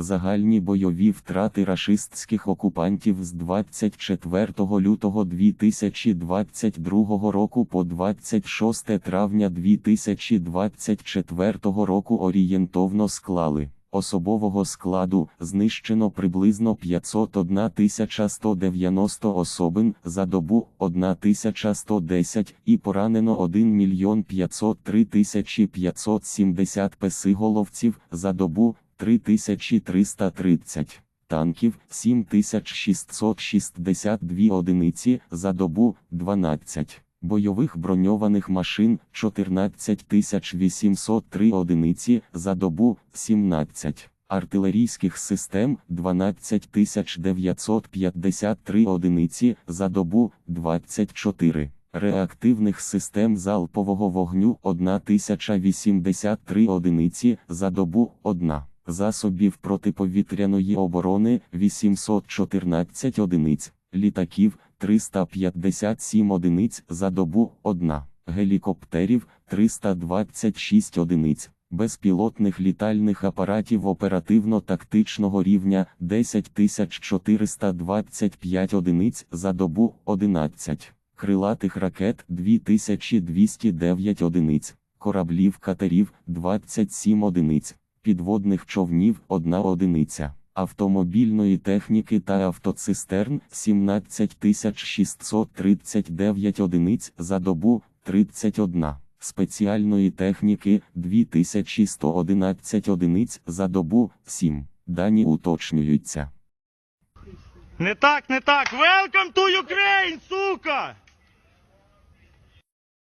Загальні бойові втрати рашистських окупантів з 24 лютого 2022 року по 26 травня 2024 року орієнтовно склали. Особового складу знищено приблизно 501 190 особин за добу 1110 і поранено 1 мільйон 503 570 песиголовців за добу 3330 танків 7662 одиниці за добу 12 бойових броньованих машин 14803 одиниці за добу 17 артилерійських систем 12953 одиниці за добу 24 реактивних систем залпового вогню 1083 одиниці за добу 1 засобів протиповітряної оборони 814 одиниць, літаків 357 одиниць за добу 1, гелікоптерів 326 одиниць, безпілотних літальних апаратів оперативно-тактичного рівня 10425 одиниць за добу 11, крилатих ракет 2209 одиниць, кораблів катерів 27 одиниць підводних човнів 1 одиниця, автомобільної техніки та автоцистерн 17639 одиниць за добу 31, спеціальної техніки 2111 одиниць за добу 7. Дані уточнюються. Не так, не так. Welcome to Ukraine!